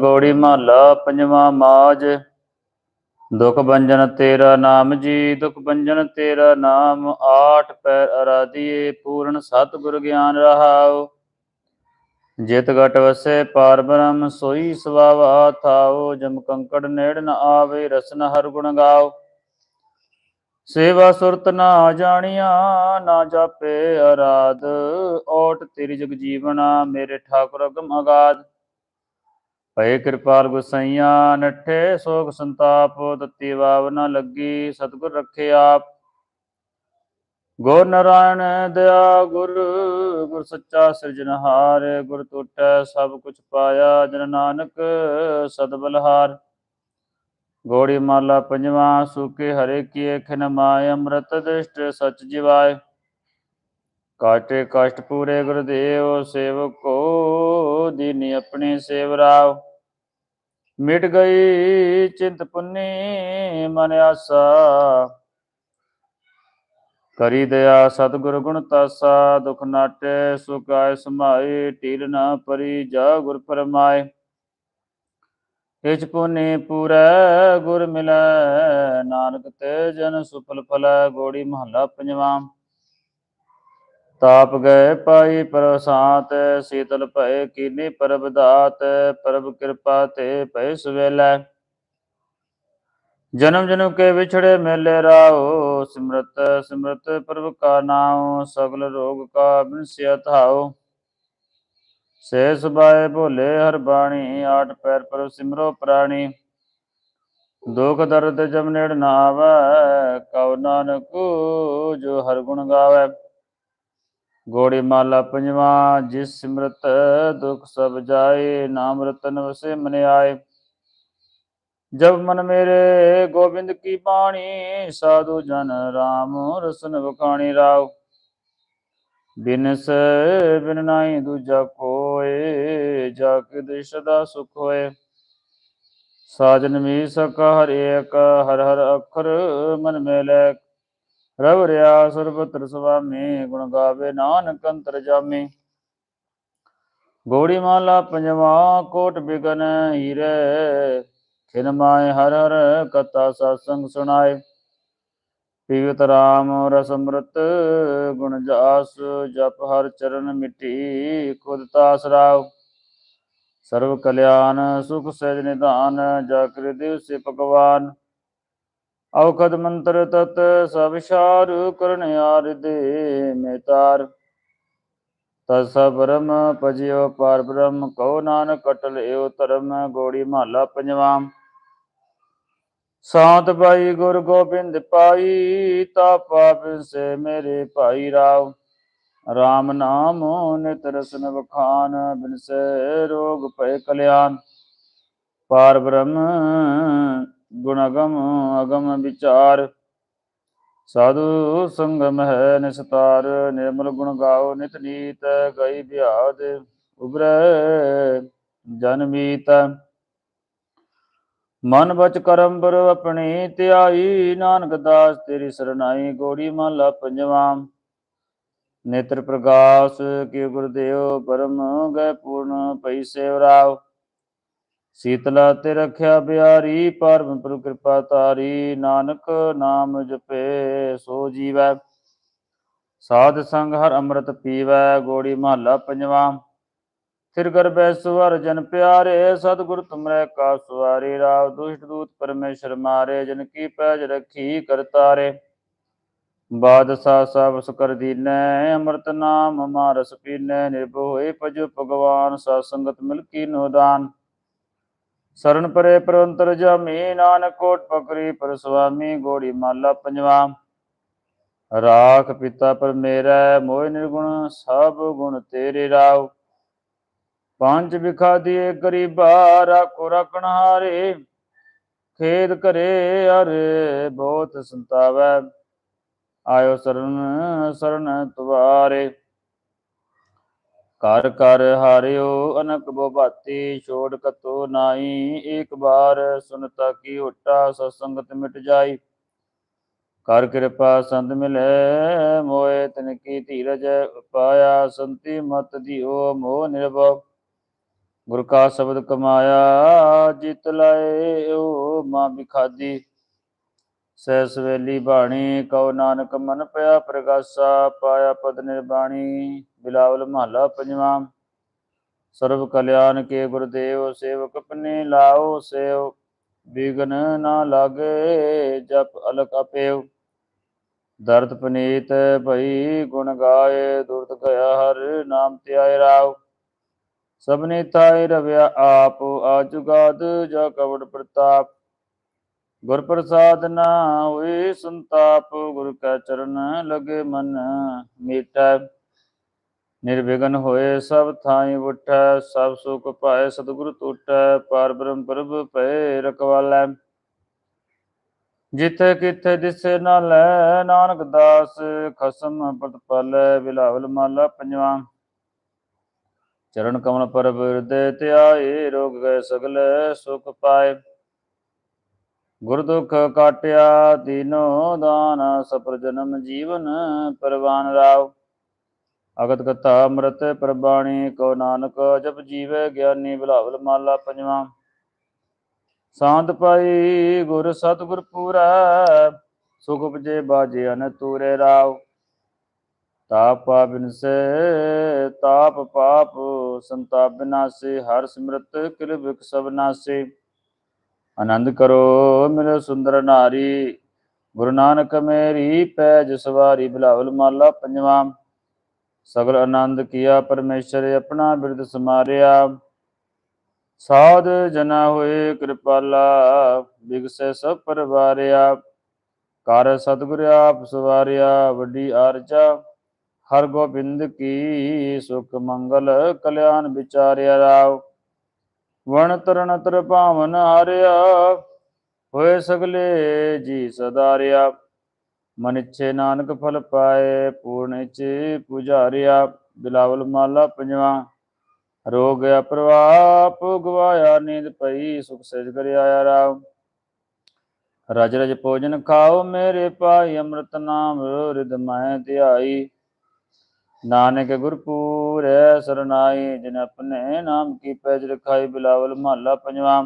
ਗੋੜੀ ਮਹੱਲਾ, ਪੰਜਵਾਂ ਮਾਜ। ਦੁਖ ਬੰਜਨ ਤੇਰਾ ਨਾਮ ਜੀ, ਦੁਖ ਬੰਜਨ ਤੇਰਾ ਨਾਮ। ਆਠ ਪੈਰ ਅਰਾਧੀਏ, ਪੂਰਨ ਸਤਿਗੁਰ ਗਿਆਨ ਰਹਾਉ। ਜਿਤ ਘਟ ਵਸੈ ਪਾਰ ਬ੍ਰਹਮ, ਸੋਈ ਸਵਾਵਾ ਥਾਉ। ਜਮ ਕੰਕੜ ਨੇੜ ਨ ਆਵੇ, ਰਸਨ ਹਰ ਗੁਣ ਗਾਓ ਸੇਵਾ ਸੁਰਤ ਨਾ ਜਾਣੀਆ, ਨਾ ਜਾਪੇ ਅਰਾਧ। ਓਟ ਤੇਰੀ ਜਗ ਜੀਵਨਾ, ਮੇਰੇ ਠਾਕੁਰ ਅਗਮ ਅਗਾਧ। ਭਏ ਕਿਰਪਾਲ ਗੁਸਈਆ, ਨੱਠੇ ਸੋਗ ਸੰਤਾਪ ਤਤੀ ਵਾਵ ਨ ਲੱਗੀ, ਸਤਿਗੁਰ ਰੱਖੇ ਆਪ। ਗੁਰ ਨਾਰਾਇਣ ਦਇਆ, ਗੁਰ ਗੁਰ ਸੱਚਾ ਸਿਰਜਨਹਾਰ ਗੁਰ ਟੁਟੈ ਸਭ ਕੁਛ ਪਾਇਆ, ਜਨ ਨਾਨਕ ਸਦ ਬਲਹਾਰ। ਗੋੜੀ ਮਾਲਾ ਪੰਜਵਾ, ਸੁਕੇ ਹਰੇ ਕੀਏ ਖਿਨ ਮਾਇ ਅੰਮ੍ਰਿਤ ਦ੍ਰਿਸ਼ਟ ਸਚ ਜਿਵਾਏ। ਕਾਟੇ ਕਸ਼ਟ ਪੂਰੇ ਗੁਰਦੇਵ, ਸੇਵਕੋ ਦੀਨੀ ਆਪਣੀ ਸੇਵਰਾਵ ਮਿਟ ਗਈ ਚਿੰਤ ਪੁੰਨੀ, ਮਨ ਆਸਾ। ਕਰੀ ਦਇਆ ਸਤਿਗੁਰ ਗੁਣ ਤਾਸਾ, ਦੁਖ ਨਾਟੇ, ਸੁਖ ਆਏ ਸਮਾਏ, ਢੀਲ ਨਾ ਪਰੀ ਜਾ ਗੁਰ ਫਰਮਾਏ। ਇਚ ਪੁਨੇ ਪੂਰੈ, ਗੁਰ ਮਿਲੈ, ਨਾਨਕ ਤੇ ਜਨ ਸੁਫਲ ਫਲੈ, ਗੋੜੀ ਮਹੱਲਾ ਪੰਜਵਾਂ। ਤਾਪ ਗਏ ਪਾਈ ਪ੍ਰਸਾਤ, ਸੀਤਲ ਭਏ ਕੀਨੀ ਪ੍ਰਭ ਦਾਤ, ਪ੍ਰਭ ਕਿਰਪਾ ਤੇ ਭਏ ਸੁਵੇਲੈ। ਜਨਮ ਜਨਮ ਕੇ ਵਿਛੜੇ ਮੇਲੇ ਰਾਓ, ਸਿਮਰਤ ਸਿਮਰਤ ਪ੍ਰਭ ਕਾ ਨਾਮ ਸਗਲ ਰੋਗ ਕਾ ਬਿਨਸਿਆ ਥਾਓ ਸੇ ਸੁਬਾਏ ਭੋਲੇ ਹਰ ਬਾਣੀ, ਆਠ ਪੈਰ ਪਰ ਸਿਮਰੋ ਪ੍ਰਾਣੀ। ਦੁਖ ਦਰਦ ਜਮ ਨੇੜ ਨਾ ਆਵੈ ਕਉ ਨਾਨਕ ਜੋ ਹਰ ਗੁਣ ਗਾਵੇ। ਗੋੜੀ ਮਾਲਾ ਪੰਜਵਾ, ਜਿਸ ਸਿਮਰਤ ਦੁਖ ਸਭ ਜਾਏ, ਨਾਮ ਰਤਨ ਵਸੇ ਮਨ ਆਏ। ਜਬ ਮਨ ਮੇਰੇ ਗੋਬਿੰਦ ਕੀ ਬਾਣੀ, ਸਾਧੂ ਜਨ ਰਾਮ ਰਸਨ ਵਖਾਣੀ ਰਾਵ ਬਿਨਸ ਬਿਨ ਨਾਹੀ ਦੂਜਾ ਕੋਏ, ਜਾ ਕੇ ਦੇ ਦਾ ਸੁਖ ਹੋਏ। ਸਾਜਨ ਮੀ ਸਕ ਹਰ ਏਕ ਹਰ ਹਰ ਅਖਰ ਮਨ ਮੇਲੇ। ਰਵ ਰਿਆ ਸਰਬਤਰ ਸੁਆਮੀ, ਗੁਣ ਗਾਵੇ ਨਾਨਕ ਅੰਤਰ ਜਾਮੀ। ਗੋੜੀ ਮਾਲਾ ਪੰਜਵਾ ਕੋਟ ਬਿਗਨ ਹੀਰੇ, ਖਿਨ ਮਾਏ ਹਰ ਹਰ ਕਥਾ ਸਤਸੰਗ ਸੁਣਾਏ। ਪੀਵਤ ਰਾਮ ਰਸ ਗੁਣ ਜਾਸ ਜਪ ਹਰ ਚਰਨ ਮਿੱਟੀ, ਖੁਦ ਤਾਸ ਰਾਵ ਸਰਵ ਕਲਿਆਣ ਸੁਖ ਸਹਿਜ ਨਿਧਾਨ, ਜਾਕਰ ਦਿਵਸੇ ਭਗਵਾਨ। ਔਖਦ ਮੰਤਰ ਤਤ ਸਭ ਸ਼ਾਰ ਕਰਨ ਆਰ ਦੇ ਮੇਤਾਰ ਤਸ ਬ੍ਰਹਮ ਭਜਿਓ ਪਾਰ ਬ੍ਰਹਮ, ਕਉ ਨਾਨਕ ਕਟਲ ਏਉ ਧਰਮ, ਗੋੜੀ ਮਹੱਲਾ ਪੰਜਵਾਂ। ਸਾਤ ਭਾਈ ਗੁਰ ਗੋਬਿੰਦ ਪਾਈ ਤਾ ਪਾਪ ਸੇ ਮੇਰੇ ਭਾਈ ਰਾਵ RAM ਨਾਮ ਨਿਤ ਰਸਨ ਵਖਾਨ ਬਿਨਸੇ ਰੋਗ ਭਏ ਕਲਿਆਣ। ਪਾਰ ਬ੍ਰਹਮ ਗੁਣ ਅਗਮ ਅਗਮ ਵਿਚਾਰ। ਸਾਧੂ ਸੰਗਮ ਹੈ ਨਿਸਤਾਰ, ਨਿਰਮਲ ਗੁਣ ਗਾਓ ਨਿਤ ਨੀਤ, ਗਈ ਬਿਆਦ ਉਬਰੈ ਜਨਮੀਤ ਮਨ ਬਚ ਕਰਮ ਬਰ ਆਪਣੀ ਧਿਆਈ, ਨਾਨਕ ਦਾਸ ਤੇਰੀ ਸਰਨਾਈ, ਗੋੜੀ ਮਹਲਾ ਪੰਜਵਾਂ। ਨੇਤਰ ਪ੍ਰਗਾਸ, ਕੀ ਗੁਰਦੇਵ ਪਰਮ ਗਏ ਪੂਰਨ, ਪਈ ਸੇਵਰਾਵ ਸੀਤਲਾ ਤੇ ਰਖਿਆ ਬਿਆਰੀ ਪਰਮ ਪ੍ਰਭ ਕਿਰਪਾ ਤਾਰੀ ਨਾਨਕ ਨਾਮ ਜਪੇ, ਸੋ ਜੀਵੈ। ਸਾਧ ਸੰਗ ਹਰ ਅੰਮ੍ਰਿਤ ਪੀਵੈ, ਗੋੜੀ ਮਹੱਲਾ ਪੰਜਵਾਂ। ਫਿਰ ਗਰਬੈ ਸੁਵਰ ਜਨ ਪਿਆਰੇ, ਸਤਿਗੁਰ ਤੁਮਰੇ ਕਾ ਸੁਵਾਰੀ। ਰਾਵ ਦੁਸ਼ਟ ਦੂਤ ਪਰਮੇਸ਼ਰ ਮਾਰੇ, ਜਨ ਕੀ ਪੈਜ ਰਖੀ ਕਰਤਾਰੇ ਬਾਦਸ਼ਾਹ ਸਭ ਸੁਕਰ ਦੀਨੈ, ਅੰਮ੍ਰਿਤ ਨਾਮ ਮਾਰਸ ਪੀਨੈ। ਨਿਰਭਉ ਹੋਏ ਭਜੋ ਭਗਵਾਨ ਸਤ ਸੰਗਤ ਮਿਲ ਕੀ ਨੋਦਾਨ ਸਰਨ ਪਰੇ ਪਰੰਤਰ ਜਾਮੀ, ਨਾਨਕ ਕੋਟ ਪਕਰੀ ਪਰ ਸੁਆਮੀ ਗੋੜੀ ਮਾਲਾ ਪੰਜਵਾ। ਰਾਖ ਪਿਤਾ ਪਰ ਮੇਰਾ, ਮੋਹ ਨਿਰਗੁਣ ਸਭ ਗੁਣ ਤੇਰੇ ਰਾਵ ਪੰਜ ਵਿਖਾ ਦੀਏ ਗਰੀਬਾ, ਰਾਖੋ ਰਖਣ ਹਾਰੇ ਖੇਦ ਕਰੇ ਅਰੇ ਬਹੁਤ ਸੰਤਾਵੈ। ਆਇਓ ਸਰਨ ਸਰਨ ਤੁਵਾਰੇ। ਕਰ ਕਰ ਹਾਰਿਓ, ਅਨਕ ਬੋਭਾਤੀ, ਛੋੜ ਕਤੋ ਨਾਈ ਏਕ ਬਾਰ ਸੁਨਤਾ ਕੀ ਸਤ ਸੰਗਤ ਮਿਟ ਜਾਈ। ਕਰ ਕਿਰਪਾ ਸੰਤ ਮਿਲੇ, ਮੋਏ ਤਨ ਕੀ ਧੀਰਜ ਪਾਇਆ, ਸੰਤੀ ਮਤ ਦਿਓ, ਮੋਹ ਨਿਰਭਉ। ਗੁਰ ਕਾ ਸ਼ਬਦ ਕਮਾਇਆ, ਜਿਤ ਲਾਏ ਓ ਮਾਂ ਬਿਖਾਦੀ। ਸਹਿ ਸਵੇਲੀ ਬਾਣੀ, ਕਉ ਨਾਨਕ ਮਨ ਪਿਆ ਪ੍ਰਗਾਸਾ, ਪਾਇਆ ਪਦ ਨਿਰਬਾਣੀ, ਬਿਲਾਵਲ ਮਹਲਾ ਪੰਜਵਾਂ। ਸਰਬ ਕਲਿਆਣ ਕੇ ਗੁਰਦੇਵ ਸੇਵਕ ਪਨੇ ਲਾਓ ਸੇਵ ਬਿਗਨ ਨਾ ਲਾਗੇ ਜਪ ਅਲਕ ਅਪੇਵ। ਦਰਦ ਪਨੀਤ ਭਈ ਗੁਣ ਗਾਏ ਦੁਰਤ ਗਿਆ ਹਰ ਨਾਮ ਧਿਆਏ ਰਾਵ। ਸਭਨੇ ਤਾਏ ਰਵਿਆ ਆਪ ਆਜੁਗਾਦ ਜਾ ਕਵੜ ਪ੍ਰਤਾਪ। ਗੁਰ ਪ੍ਰਸਾਦ ਨਾ ਹੋਏ ਸੰਤਾਪ, ਗੁਰ ਕੈ ਚਰਨ ਲਗੇ ਮਨ ਮੀਟੈ। ਨਿਰਵਿਘਨ ਹੋਏ ਸਭ ਥਾਈ ਉਠੈ ਸਭ ਸੁਖ ਪਾਏ ਸਤਿਗੁਰ ਟੂਟੈ, ਪਾਰ ਬ੍ਰਹਮ ਪ੍ਰਭ ਭਏ ਰਖਵਾਲੈ। ਜਿਥੇ ਕਿਥੇ ਦਿਸੇ ਨਾ ਲੈ ਨਾਨਕ ਦਾਸ, ਖਸਮ ਪਤ ਬਿਲਾਵਲ ਮਾਲਾ ਪੰਜਵਾ। ਚਰਨ ਕਮਲ ਪਰ ਬਿਰਦੇ ਧਿਆਏ ਰੋਗ ਗਏ ਸਗਲੇ ਸੁਖ ਪਾਏ। ਗੁਰਦੁਖ ਕਾਟਿਆ ਤੀਨੋ ਦਾਨ ਸਪਰ ਜਨਮ ਜੀਵਨ ਪਰਵਾਨ ਰਾਵ ਅਗਤ ਕਥਾ ਅੰਮ੍ਰਿਤ ਪ੍ਰਬਾਣੀ ਕੋ ਨਾਨਕ ਜਪ ਜੀਵੇ ਗਿਆਨੀ ਬਿਲਾਵਲ ਮਾਲਾ ਪੰਜਵਾ। ਸਾਂਤ ਪਾਈ ਗੁਰ ਸਤਿਗੁਰ ਪੂਰਾ, ਸੁਖ ਉਪਜੇ ਬਾਜੇ ਅਨ ਤੂਰੇ ਰਾਵ ਤਾਪ ਬਿਨਸੇ, ਤਾਪ ਪਾਪ, ਸੰਤਾਪ ਬਿਨਾਸੇ, ਹਰ ਸਿਮਰਤ ਕਿਲ ਬਿਕ ਸਭ ਨਾਸੇ। ਆਨੰਦ ਕਰੋ ਮੇਰੇ ਸੁੰਦਰ ਨਾਰੀ। ਗੁਰੂ ਨਾਨਕ ਮੇਰੀ ਪੈਜ ਸਵਾਰੀ, ਬਿਲਾਵਲ ਮਾਲਾ ਪੰਜਵਾਂ। ਸਗਲ ਆਨੰਦ ਕੀਆ ਪਰਮੇਸ਼ਰ ਆਪਣਾ ਬਿਰਦ ਸਮਾਰਿਆ। ਸਾਧ ਜਨਾ ਹੋਏ ਕਿਰਪਾਲਾ, ਬਿਗਸੇ ਸਭ ਪਰਵਾਰਿਆ। ਕਰ ਸਤਿਗੁਰ ਆਪ ਸਵਾਰਿਆ, ਵੱਡੀ ਆਰਜਾ। ਹਰ ਗੋਬਿੰਦ ਕੀ ਸੁਖ ਮੰਗਲ, ਕਲਿਆਣ ਵਿਚਾਰਿਆ ਰਾਵ ਵਣ ਤਰਨ ਤਰ ਭਾਵਨ ਹਾਰਿਆ, ਹੋਏ ਸਗਲੇ ਜੀ ਸਦਾਰਿਆ ਮਨ ਇਛੇ ਨਾਨਕ ਫਲ ਪਾਏ, ਪੂਰਨ ਇਛੇ ਪੁਜਾਰਿਆ। ਬਿਲਾਵਲ ਮਾਲਾ ਪੰਜਵਾ, ਰੋਗ ਗਿਆ ਪ੍ਰਵਾਪ ਗਵਾਇਆ, ਨੀਂਦ ਪਈ, ਸੁਖ ਸਜ ਕਰ ਆਇਆ ਰਾਮ ਰਜ ਰਜ ਭੋਜਨ ਖਾਓ ਮੇਰੇ ਪਾਈ ਅੰਮ੍ਰਿਤ ਨਾਮ ਰਿਦ ਮੈਂ ਧਿਆਈ। ਨਾਨਕ ਗੁਰਪੂਰੈ ਸਰਨਾਈ ਜਿਨ ਆਪਣੇ ਨਾਮ ਕੀ ਪੈਜ ਰਖਾਈ ਬਿਲਾਵਲ ਮਹੱਲਾ ਪੰਜਵਾ।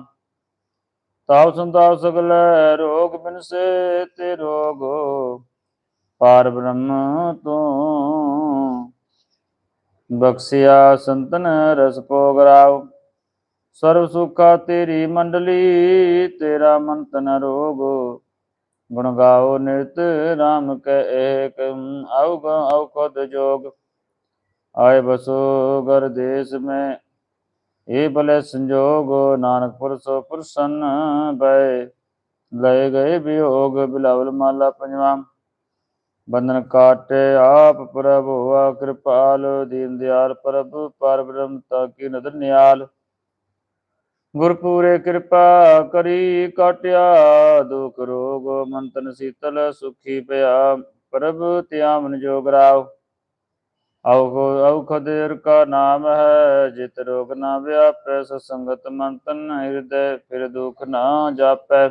ਤਾਉ ਸੰਤਾਪ ਸਗਲ ਰੋਗ ਬਿਨਸੇ ਤੇ ਰੋਗ ਪਾਰ ਬ੍ਰਹਮ ਤੂੰ। ਬਖਸਿਆ ਸੰਤਨ ਰਸ ਭੋਗ ਰਾਵ ਸਰਬ ਸੁਖਾ ਤੇਰੀ ਮੰਡਲੀ, ਤੇਰਾ ਮੰਤਨ ਰੋਗ। ਗੁਣ ਗਾਓ ਨਿਤ ਰਾਮ ਕੈ ਏਕ ਔਗ ਔਕਦ ਜੋਗ। ਆਏ ਬਸੋ ਗਰ ਦੇਸ ਮੈਂ। ਇਹ ਭਲੇ ਸੰਜੋਗ, ਨਾਨਕ ਪੁਰਸੋ ਪੁਰਸਨ ਬੈ ਲਏ ਗਏ ਵਿਯੋਗ ਬਿਲਾਵਲ ਮਾਲਾ ਪੰਜਵਾ। ਬੰਧਨ ਕਾਟੇ ਆਪ ਪ੍ਰਭ ਹੋਆ ਕਿਰਪਾਲ, ਦੀਨ ਦਿਆਲ ਪ੍ਰਭ, ਪਰ ਬ੍ਰਹਮ ਤਾ ਕੀ ਨਦਰ ਨਿਆਲ। ਗੁਰਪੂਰੇ ਕਿਰਪਾ ਕਰੀ ਕਾਟਿਆ, ਦੁਖ ਰੋਗ ਮੰਤਨ ਸੀਤਲ ਸੁਖੀ ਪਿਆ। ਪ੍ਰਭ ਧਿਆਮਨ ਜੋਗ ਰਾਵ ਔਖ ਔਖਦਰ ਕਾ ਨਾਮ ਹੈ, ਜਿਤ ਰੋਗ ਨਾ ਵਿਆਪੈ ਸੰਗਤ ਮੰਤਨ ਹਿਰਦੈ, ਫਿਰ ਦੁਖ ਨਾ ਜਾਪੈ।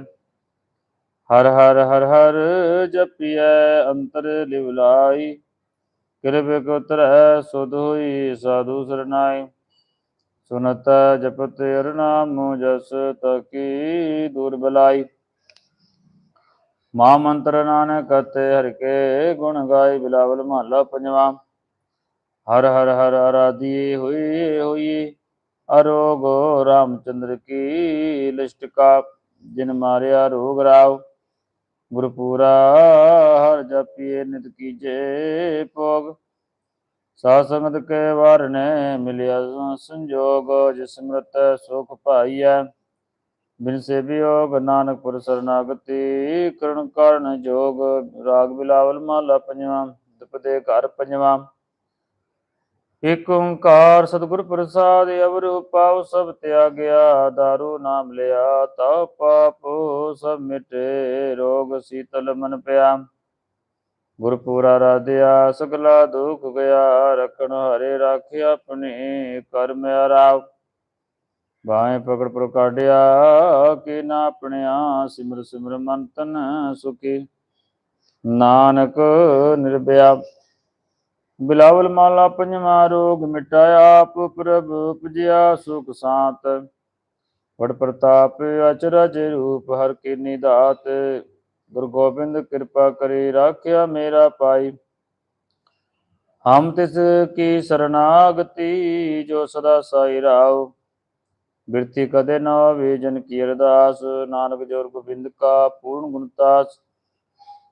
ਹਰ ਹਰ ਹਰ ਹਰ ਜਪੀਐ, ਅੰਤਰ ਲਿਵਲਾਈ ਕਿਰਪੇ ਕੋ ਤਰੈ ਸੁਧ ਹੋਈ, ਸਾਧੂ ਸਰਨਾਈ। ਸੁਨਤ ਜਪਤ ਹਰ ਜਸ ਤਕੀ ਦੂਰ ਬਲਾਈ। ਮਾ ਮੰਤਰ ਨਾਨਕ ਕਤੇ ਹਰ ਕੇ ਗੁਣ ਗਾਈ, ਬਿਲਾਵਲ ਮਹਲਾ ਪੰਜਵਾ। ਹਰ ਹਰ ਹਰ ਆਰਾਧੀ ਹੋਈ ਹੋਈ। ਅਰੋਗ ਰਾਮਚੰਦਰ ਕੀ ਲਿਸ਼ਟਕਾ ਜਿਨ ਮਾਰਿਆ ਰੋਗ ਰਾਵ। ਗੁਰਪੂਰਾ ਹਰ ਜਪੀਏ ਨਿਤ ਕੀਜੇ ਭੋਗ। ਸਾਧ ਸੰਗਤ ਕੇ ਵਾਰਨੇ ਮਿਲਿਆ ਸੰਜੋਗ, ਜਿਸ ਸਮਰਤ ਸੁਖ ਪਾਈਐ ਬਿਨ ਸੇ ਵਿਯੋਗ ਨਾਨਕ ਪੁਰ ਸਰਨਾਗਤੀ, ਕਰਨ ਕਾਰਨ ਜੋਗ। ਰਾਗ ਬਿਲਾਵਲ ਮਾਲਾ ਪੰਜਵਾ, ਦੁਪਦੇ ਘਰ ਪੰਜਵਾਂ। ਇਕ ਓੰਕਾਰ ਸਤਿਗੁਰ ਪ੍ਰਸਾਦ ਅਵਰ ਪਾਉ ਸਭ ਤਿਆਗਿਆ दारू ਨਾਮ ਲਿਆ ਤਾ ਪਾਪ ਸਭ ਮਿਟੇ, ਰੋਗ ਸੀਤਲ ਮਨ ਪਿਆ। ਗੁਰਪੂਰਾ ਰਾਧਿਆ, ਸਗਲਾ ਦੁਖ ਗਿਆ, ਰਖਣ ਹਰੇ ਰਾਖਿਆ ਆਪਣੇ ਕਰਮ ਆਰਾਵ ਬਾਏ ਪਕੜ ਪਰ ਕਾਢਿਆ, ਕਿ ਨਾ ਆਪਣਿਆ, ਸਿਮਰ ਸਿਮਰ ਮਨ ਤਨ ਸੁਖੀ। ਨਾਨਕ ਨਿਰਭਇਆ ਬਿਲਾਵਲ ਮਾਲਾ ਪੰਜਵਾ ਰੋਗ ਮਿਟਾਇਆ ਆਪ ਪ੍ਰਭ ਉਪਜਿਆ ਸੁਖ ਸਾਤ। ਵਡ ਪ੍ਰਤਾਪ ਅਚਰਜ ਰੂਪ ਹਰ ਕੀ ਨਿਦਾਤ ਗੁਰੂ ਗੋਬਿੰਦ ਕਿਰਪਾ ਕਰੀ ਰਾਖਿਆ ਮੇਰਾ ਪਾਈ। ਹਮ ਤਿਸ ਕੀ ਸਰਨਾਗਤੀ ਜੋ ਸਦਾ ਸਾਈ ਰਾਉ ਬਿਰਤੀ ਕਦੇ ਨਾ ਹੋਵੇ ਕੀ ਅਰਦਾਸ। ਨਾਨਕ ਜੋਰ ਗੋਬਿੰਦ ਕਾ ਪੂਰਨ ਗੁਣਤਾਸ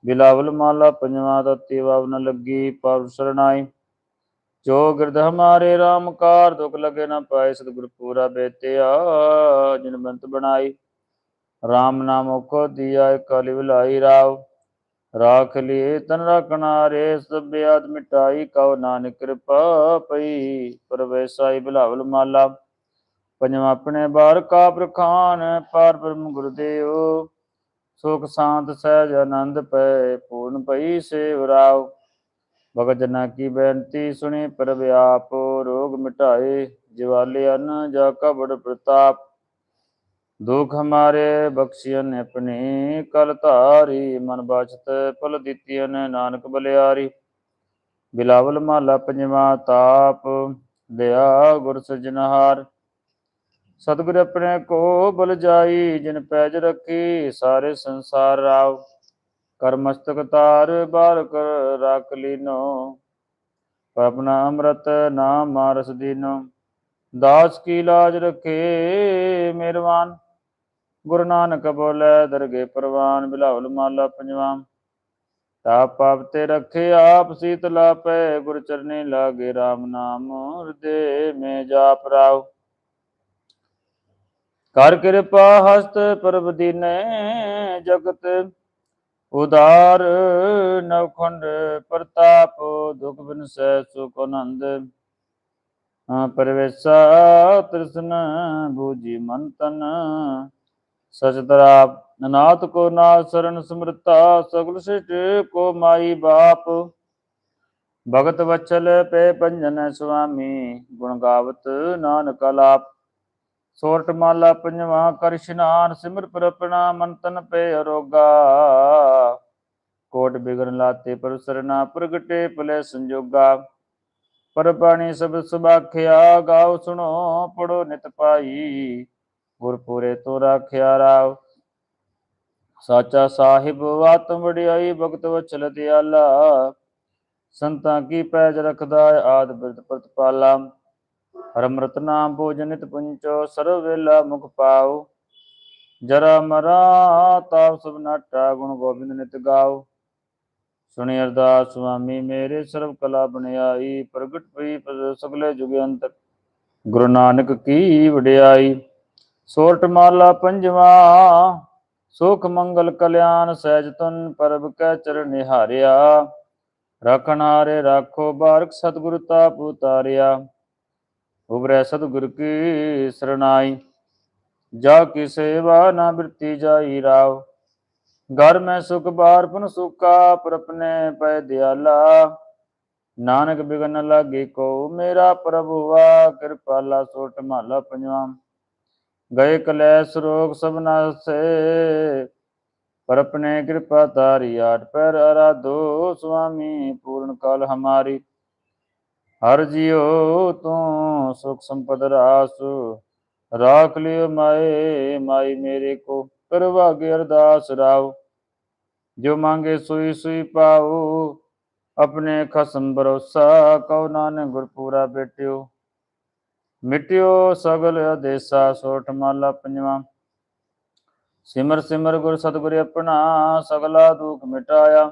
ਬਿਲਾਵਲ ਮਾਲਾ ਪੰਜਵਾ ਤਤੀ ਵਾਵ ਨ ਲੱਗੀ, ਪਰ ਸਰਨਾਈ ਜੋ ਗਿਰਦ ਹਮਾਰੇ RAM ਕਾਰ, ਦੁਖ ਲਗੇ ਨਾ ਪਾਏ ਸਤਿਗੁਰ ਪੂਰਾ ਬੇਤਿਆ, ਜਿਨ ਬੰਤ ਬਣਾਈ। RAM ਨਾਮੋ ਕੋ ਦਿਆ ਕਲਿ ਵਿਲਾਈ ਰਾਵ। ਰਾਖ ਲਿਏ ਤਨ ਰਖਣਾ ਰੇ ਸਭ ਆਦ ਮਿਟਾਈ, ਕਉ ਨਾਨਕ ਕਿਰਪਾ ਪਈ। ਪਰਵੇਸਾਈ ਬਿਲਾਵਲ ਮਾਲਾ, ਪੰਜਵਾਂ ਆਪਣੇ ਬਾਰ ਕਾ ਪ੍ਰਖਾਨ ਪਾਰ ਬ੍ਰਹਮ ਗੁਰਦੇਵ। ਸੁਖ ਸ਼ਾਂਤ ਸਹਿਜ ਆਨੰਦ ਪੈ ਪੂਰਨ ਪਈ ਸੇਵ ਰਾਵ ਭਗਤ ਜਨਾ ਕੀ ਬੇਨਤੀ ਸੁਣੀ, ਪ੍ਰਭ ਆਪ ਰੋਗ ਮਿਟਾਏ, ਜਿਵਾਲੇ ਅਨ ਜਾ ਕਾ ਪ੍ਰਤਾਪ। ਦੁਖ ਹਮਾਰੇ ਬਖਸ਼ੀਨ ਆਪਣੀ ਕਲ ਧਾਰੀ, ਮਨ ਬਾਚਤ ਫਲ ਦਿੱਤੀਨ ਨਾਨਕ ਬਲਿਆਰੀ। ਬਿਲਾਵਲ ਮਾਲਾ ਪੰਜਵਾ ਤਾਪ ਦਇਆ ਗੁਰ ਸਜਨਹਾਰ ਸਤਿਗੁਰ ਆਪਣੇ ਕੋ ਬਲ ਜਾਈ, ਜਿਨ ਪੈਜ ਰੱਖੀ ਸਾਰੇ ਸੰਸਾਰ ਰਾਵ ਕਰ ਮਸਤਕ ਤਾਰ ਬਾਰ ਕਰ ਰਾਖ ਲੀਨੋ। ਆਪਣਾ ਅੰਮ੍ਰਿਤ ਨਾਮ ਮਾਰਸ ਦੀਨੋ। ਦਾਸ ਕੀ ਲਾਜ ਰਖੇ ਮਿਹਰਬਾਨ ਗੁਰੂ ਨਾਨਕ ਬੋਲੇ, ਦਰਗੇ ਪ੍ਰਵਾਨ, ਬਿਲਾਵਲ ਮਾਲਾ ਪੰਜਵਾ। ਤਾਪ ਪਾਪ ਤੇ ਰਖੇ, ਆਪ ਸੀਤਲਾ ਪੈ ਗੁਰ ਚਰਨੇ ਲਾਗੇ RAM ਨਾਮ ਹਿਰਦੇ ਮੇ ਜਾਪ ਰਾਵ ਕਰ ਕਿਰਪਾ ਹਸਤ ਪ੍ਰਭ ਦੀਨੇ ਜਗਤ, ਉਦਾਰ ਨਵਖੰਡ ਪ੍ਰਤਾਪ, ਦੁਖ ਬਿਨਸੈ ਸੁਖ ਆਨੰਦ। ਹਾਂ, ਪਰਵੇਸਾ ਤ੍ਰਿਸ਼ਨ ਬੂਜੀ ਮਨ ਤਨ, ਸਚ ਤਰਾ ਅਨਾਥ ਕੋ ਨਾ ਸਰਨ ਸਮਰਤਾ, ਸਗਲ ਸਿਟ ਕੋ ਮਾਈ ਬਾਪ। ਭਗਤ ਵਚਲ ਪੇ ਪੰਜਨ ਸੁਆਮੀ, ਗੁਣ ਗਾਵਤ ਨਾਨਕ ਲਾਪ ਸੋਰਠ ਮਾਲਾ ਪੰਜਵਾ ਕਰ ਇਸ਼ਨਾਨ ਸਿਮਰ ਪ੍ਰਪਣਾ ਮਨ ਤਨ ਪੇ ਅਰੋਗਾ। ਕੋਟ ਬਿਗਨ ਲਾਤੇ ਪਰ ਸਰਨਾ, ਪ੍ਰਗਟੇ ਭਲੇ ਸੰਜੋਗਾ। ਪਰ ਬਾਣੀ ਸਭ ਸੁਬਾਖਿਆ ਗਾਓ ਸੁਣੋ, ਪੜੋ ਨਿਤ ਪਾਈ। ਗੁਰ ਪੂਰੇ ਤੋ ਰਾਖਿਆ ਰਾਵ ਸਾਚਾ ਸਾਹਿਬ ਆਤਮ ਵਡਿਆਈ, ਭਗਤ ਵਚਲ ਦਿਆਲਾ। ਸੰਤਾਂ ਕੀ ਪੈਜ ਰਖਦਾ, ਆਦ ਬਿਰਤ ਪ੍ਰਤਪਾਲਾ। ਹਰਮ੍ਰਤ ਨਾਮ ਭੋਜਨ ਨਿਤ ਪੁੰਚੋ ਸਰਵ ਵੇਲਾ ਮੁਖ ਪਾਉ ਜਰਾ ਮਰਾ ਤਾਪ ਸਭ ਨਾਟਾ, ਗੁਣ ਗੋਬਿੰਦ ਨਿਤ ਗਾਓ। ਸੁਣੀ ਅਰਦਾਸ ਸੁਆਮੀ, ਮੇਰੇ ਸਰਬ ਕਲਾ ਬਣਾਈ ਪ੍ਰਗਟ ਪਈ ਸਗਲੇ ਜੁਗ ਅੰਤ। ਗੁਰੂ ਨਾਨਕ ਕੀ ਵਡਿਆਈ ਸੋਰਠ ਮਾਲਾ ਪੰਜਵਾ, ਸੁਖ ਮੰਗਲ ਕਲਿਆਣ ਸਹਿਜ ਤੁਨ ਪਰਬ ਕੈ ਚਰਨ ਨਿਹਾਰਿਆ। ਰਖਣ ਹਾਰੇ ਰਾਖੋ ਬਾਰਕ ਸਤਿਗੁਰ ਤਾਪ ਉਤਾਰਿਆ। ਉਬਰੈ ਸਤਿਗੁਰ ਕੀ ਸਰਣਾਈ, ਜਾ ਕੀ ਸੇਵਾ ਨਾ ਬਿਰਤੀ ਜਾਈ ਰਾਵ ਘਰ ਮੈਂ ਸੁਖ ਬਾਰ ਪਨ ਸੁਖਾ ਪ੍ਰਪਨੇ ਪੈ ਦਿਆਲਾ। ਨਾਨਕ ਬਿਗਨ ਲਾਗੇ ਕੋ, ਮੇਰਾ ਪ੍ਰਭੂ ਪ੍ਰਭੂਆ ਕਿਰਪਾਲਾ ਸੋ ਮਹਲਾ ਪੰਜਵਾ। ਗਏ ਕਲੈਸ ਰੋਗ ਸਭਨਾ ਸੇ ਪਰਪਨੇ ਕਿਰਪਾ ਤਾਰੀ ਆਟ ਪੈਰ ਅਰਾਧੋ ਸੁਆਮੀ ਪੂਰਨ ਕਾਲ ਹਮਾਰੀ। ਹਰ ਜਿਉ ਤੂੰ ਸੁਖ ਸੰਪਦ ਰਾਸ, ਰਾਖ ਲਿਓ ਮਾਏ, ਮਾਈ ਮੇਰੇ ਕੋ ਕਰਵਾਗੇ ਅਰਦਾਸ ਰਾਵ। ਜੋ ਮੰਗੇ ਸੋਈ ਸੋਈ ਪਾਉ, ਆਪਣੇ ਖਸਮ ਭਰੋਸਾ ਕਉ ਨਾਨਕ ਗੁਰਪੂਰਾ ਬੇਟਿਓ ਮਿਟਿਓ ਸਗਲ ਅਦੇਸਾ ਸੋਠ ਮਾਲਾ ਪੰਜਵਾ। ਸਿਮਰ ਸਿਮਰ ਗੁਰ ਸਤਿਗੁਰ ਆਪਣਾ ਸਗਲਾ ਦੁਖ ਮਿਟਾਇਆ।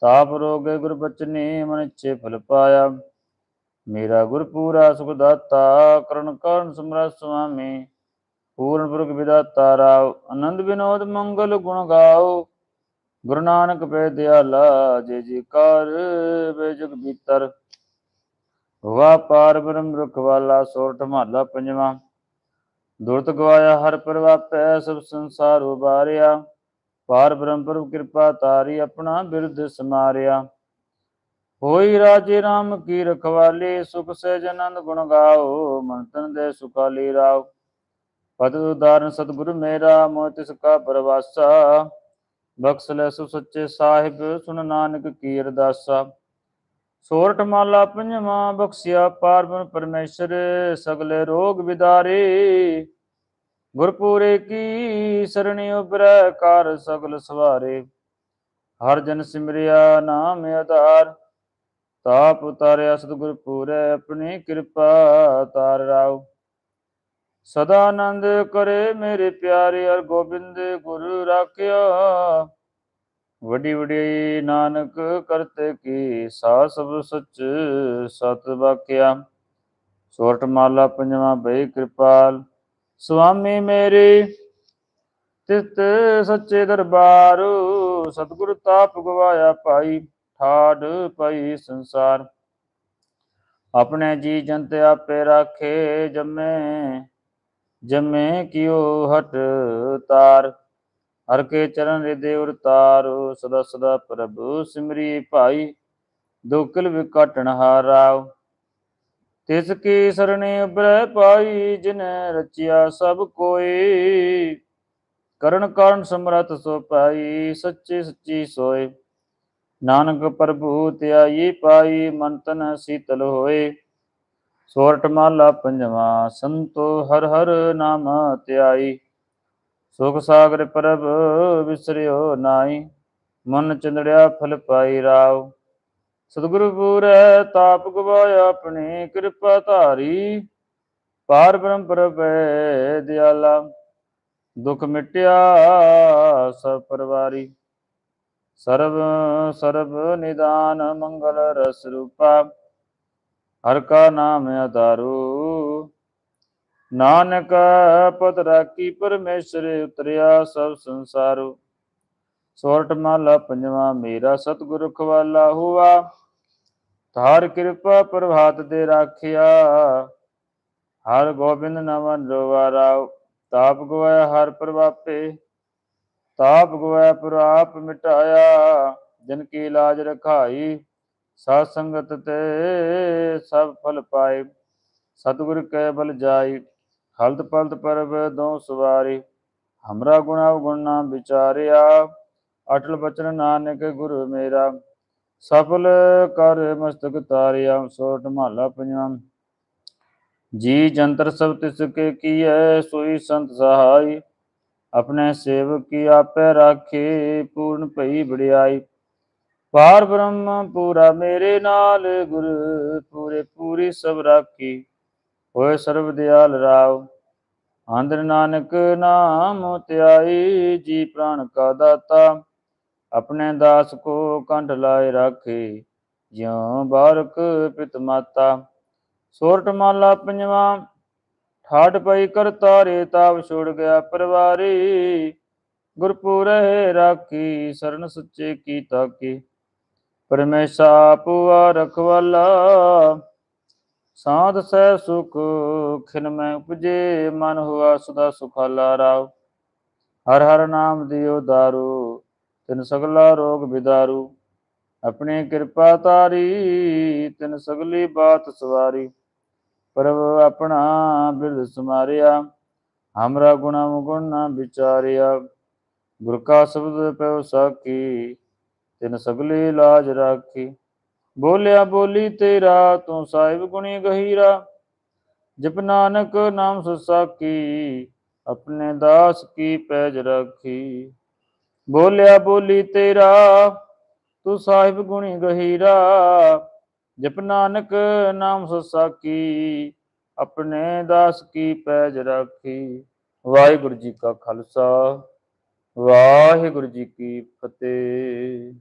ਤਾਪ ਰੋਗੇ ਗੁਰ ਬਚਨੀ ਮਨ ਇੱਛੇ ਫਲ ਪਾਇਆ। ਮੇਰਾ ਗੁਰ ਪੂਰਾ ਸੁਖ ਦਾਤਾ ਕਰਨ ਕਰਨ ਸਮਰਤ ਸੁਆਮੀ, ਪੂਰਨ ਪੁਰਖ ਵਿਦਾਤਾ ਰਾਵ ਆਨੰਦ ਵਿਨੋਦ ਮੰਗਲ ਗੁਣ ਗਾਓ। ਗੁਰੂ ਨਾਨਕ ਪੈ ਦਿਆਲਾ, ਜੇ ਜੀ ਕਰ ਵੇ ਜਗ ਬੀਤਰ। ਵਾ ਪਾਰ ਬ੍ਰਹਮ ਰੁਖ ਸੋਰਠ ਮਹਲਾ ਪੰਜਵਾ। ਦੁਰਤ ਗਵਾਇਆ ਹਰ ਪਰਵਾਪੈ ਸਭ ਸੰਸਾਰ ਉਬਾਰਿਆ ਪਾਰ ਬ੍ਰਹਮ ਪ੍ਰਭ ਕਿਰਪਾ ਤਾਰੀ ਆਪਣਾ ਬਿਰਧ ਸਮਾਰਿਆ। ਹੋਈ ਰਾਜੇ RAM ਕੀ ਰਖਵਾਲੀ, ਸੁਖ ਸਹਿਜ ਆਨੰਦ ਗੁਣ ਗਾਓ, ਮਨ ਤਨ ਦੇ ਸੁਖਾਲੀ ਰਾਵ ਪਦ ਉਦਾਰਨ ਸਤਿਗੁਰ ਮੇਰਾ, ਮੋਹ ਤਿਸ ਕਾ ਪਰਵਾਸਾ। ਬਖਸ਼ ਲੈ ਸੁ ਸੱਚੇ ਸਾਹਿਬ ਸੁਨ ਨਾਨਕ ਕੀ ਅਰਦਾਸਾ। ਸੋਰਠ ਮਾਲਾ ਪੰਜਵਾਂ, ਬਖਸ਼ਿਆ ਪਾਰਬਨ ਪਰਮੇਸ਼ਰ, ਸਗਲੇ ਰੋਗ ਵਿਦਾਰੇ। ਗੁਰਪੂਰੇ ਕੀ ਸਰਣੀ ਉਬਰੈ ਕਰ ਸਗਲ ਸਵਾਰੇ। ਹਰ ਜਨ ਸਿਮਰਿਆ ਨਾਮ ਆਧਾਰ। ਤਾਪ ਉਤਾਰਿਆ ਸਤਿਗੁਰ ਪੂਰੈ, ਆਪਣੀ ਕਿਰਪਾ ਤਾਰ ਰਾਉ ਸਦਾ ਆਨੰਦ ਕਰੇ ਮੇਰੇ ਪਿਆਰੇ ਅਰ ਗੋਬਿੰਦ ਗੁਰੂ ਰਾਖਿਆ। ਵੱਡੀ ਵੱਡੀ ਨਾਨਕ ਕਰਤੇ ਕੀ ਸਾ ਸਭ ਸੱਚ ਸਤ ਵਾਕਿਆ। ਸੋਰਠ ਮਾਲਾ ਪੰਜਵਾਂ ਬਈ ਕਿਰਪਾਲ। ਸੁਆਮੀ ਮੇਰੇ, ਤਿਤ ਸੱਚੇ ਦਰਬਾਰ, ਸਤਿਗੁਰ ਤਾਪ ਗਵਾਇਆ ਪਾਈ ਠਾੜ ਪਈ ਸੰਸਾਰ। ਆਪਣੇ ਜੀ ਜੰਤ ਆਪੇ ਰਾਖੇ ਜੰਮੇ ਜੰਮੇ ਕਿਉ ਹਟ ਤਾਰ? ਹਰ ਕੇ ਚਰਨ ਰਿਦੇ ਉਰ ਸਦਾ ਸਦਾ ਪ੍ਰਭੂ ਸਿਮਰੀ ਭਾਈ ਦੁਕਲ ਵਿਕਟਣ ਹਾਰਾਓ ਤਿਸ ਕੀ ਸਰਣੇ ਉਬਰੈ ਪਾਈ ਜਿਨੈ ਰਚਿਆ ਸਭ ਕੋਈ? ਕਰਨ ਕਾਰਨ ਸਮਰਥ ਸੋ ਪਾਈ ਸੱਚੇ ਸੱਚੀ ਸੋਏ। ਨਾਨਕ ਪ੍ਰਭੂ ਧਿਆਈ ਪਾਈ ਮਨ ਤਨ ਸੀਤਲ ਹੋਏ। ਸੋਰਠ ਮਾਲਾ ਪੰਜਵਾ, ਸੰਤੋ ਹਰ ਹਰ ਨਾਮ ਧਿਆਈ। ਸੁਖ ਸਾਗਰ ਪ੍ਰਭ ਵਿਸਰਿਓ ਨਾਈ ਮਨ ਚੰਦੜਿਆ ਫਲ ਪਾਈ ਰਾਵ ਸਤਿਗੁਰੂ ਪੂਰੈ, ਤਾਪ ਗਵਾਇਆ ਆਪਣੀ, ਕਿਰਪਾ ਧਾਰੀ। ਪਾਰ ਬ੍ਰਹਮ ਪ੍ਰਭੈ ਦਿਆਲਾ, ਦੁਖ ਮਿਟਿਆ ਸਭ ਪਰਵਾਰੀ। ਸਰਬ ਸਰਬ ਨਿਦਾਨ ਮੰਗਲ ਰਸ ਰੂਪਾ। ਹਰ ਕਾ ਨਾਮ ਆਧਾਰੂ। ਨਾਨਕ ਪਦ ਰਾਖੀ ਪਰਮੇਸ਼ਰ ਉਤਰਿਆ ਸਭ ਸੰਸਾਰੂ। ਸੋਰਠ ਮਾਲਾ ਪੰਜਵਾ, ਮੇਰਾ ਸਤਿਗੁਰ ਖਵਾਲਾ ਹੁਆ। ਤਾਰ ਕਿਰਪਾ ਪ੍ਰਭਾਤ ਦੇ ਰਾਖਿਆ। ਹਰ ਗੋਬਿੰਦ ਨਾਮ ਰੋਵਾ ਰਾਉ ਤਾਪ ਗਵਾਇਆ, ਹਰ ਪ੍ਰਵਾਪੇ ਤਾਪ ਗਵਾਇਆ ਪ੍ਰਾਪ ਮਿਟਾਇਆ, ਜਨ ਕੀ ਇਲਾਜ ਰਖਾਈ ਸਾਧ ਸੰਗਤ ਤੇ ਸਭ ਫਲ ਪਾਏ। ਸਤਿਗੁਰ ਕੈ ਬਲ ਜਾਈ, ਹਲਤ ਪਲਤ ਪਰਬ ਦੋ ਸਵਾਰੀ। ਹਮਰਾ ਗੁਣਾ ਗੁਣ ਨਾ ਵਿਚਾਰਿਆ, ਅਟਲ ਬਚਨ ਨਾਨਕ ਗੁਰ ਮੇਰਾ। ਸਫਲ ਕਰ ਮਸਤਕ ਤਾਰਿਆ, ਸੋਟ ਮਹਲਾ ਪੰਜਵਾਂ ਜੀ ਜੰਤਰ ਸਭ ਤਿਸ ਕੇ ਕੀਐ, ਸੋਈ ਸੰਤ ਸਹਾਈ। ਆਪਣੇ ਸੇਵਕ ਕੀ ਆਪੇ ਰਾਖੇ, ਪੂਰਨ ਭਈ ਵਡਿਆਈ। ਪਾਰ ਬ੍ਰਹਮ ਪੂਰਾ ਮੇਰੇ ਨਾਲ, ਗੁਰ ਪੂਰੇ ਪੂਰੀ ਸਭ ਰਾਖੀ। ਹੋਏ ਸਰਬ ਦਿਆਲ ਰਾਵ, ਆਂਦਰ ਨਾਨਕ ਨਾਮ ਧਿਆਈ, ਜੀ ਪ੍ਰਾਣ ਕਾ ਦਾਤਾ। ਆਪਣੇ ਦਾਸ ਕੋ ਕੰਢ ਲਾਏ ਰਾਖੇ, ਜਿਉ ਬਾਰਕ ਪਿਤ ਮਾਤਾ ਸੋਰਠ ਮਾਲਾ ਪੰਜਵਾ ਠਾਠ ਪਈ ਕਰਤਾ ਰੇ ਤਾਪ ਛੋੜ ਗਿਆ ਪਰਵਾਰੀ। ਗੁਰਪੂਰੇ ਰਾਖੀ, ਸਰਨ ਸੱਚੇ ਕੀ ਤਾਕੀ। ਪਰਮੇਸ਼ਾ ਪੂਆ ਰਖਵਾਲਾ, ਸਾਧ ਸਹਿ ਸੁਖ, ਖਿਨ ਮੈਂ ਉਪਜੇ, ਮਨ ਹੁਆ ਸਦਾ ਸੁਖਾਲਾ ਰਾਵ ਹਰ ਹਰ ਨਾਮ ਦਿਓ ਦਾਰੂ, ਤਿਨ ਸਗਲਾ ਰੋਗ ਵਿਦਾਰੂ ਆਪਣੀ ਕਿਰਪਾ ਤਾਰੀ, ਤਿਨ ਸਗਲੀ ਬਾਤ ਸਵਾਰੀ। ਪ੍ਰਭ ਆਪਣਾ ਬਿਰਦ ਸਮਾਰਿਆ, ਹਮਰਾ ਗੁਣਾ ਮੁਗੁਣ ਨਾ ਵਿਚਾਰਿਆ। ਗੁਰ ਕਾ ਸ਼ਬਦ ਪਉ ਸਾਖੀ, ਤਿਨ ਸਗਲੀ ਲਾਜ ਰਾਖੀ। ਬੋਲਿਆ ਬੋਲੀ ਤੇਰਾ, ਤੂੰ ਸਾਹਿਬ ਗੁਣੀ ਗਹੀਰਾ। ਜਪ ਨਾਨਕ ਨਾਮ ਸੁਸਾਕੀ ਆਪਣੇ ਦਾਸ ਕੀ ਪੈਜ ਰਾਖੀ। ਬੋਲਿਆ ਬੋਲੀ ਤੇਰਾ, ਤੂੰ ਸਾਹਿਬ ਗੁਣੀ ਗਹੀਰਾ। ਜਪ ਨਾਨਕ ਨਾਮ ਸੁਸਾਕੀ, ਆਪਣੇ ਦਾਸ ਕੀ ਪੈਜ ਰੱਖੀ। ਵਾਹਿਗੁਰੂ ਜੀ ਕਾ ਖਾਲਸਾ, ਵਾਹਿਗੁਰੂ ਜੀ ਕੀ ਫਤਿਹ।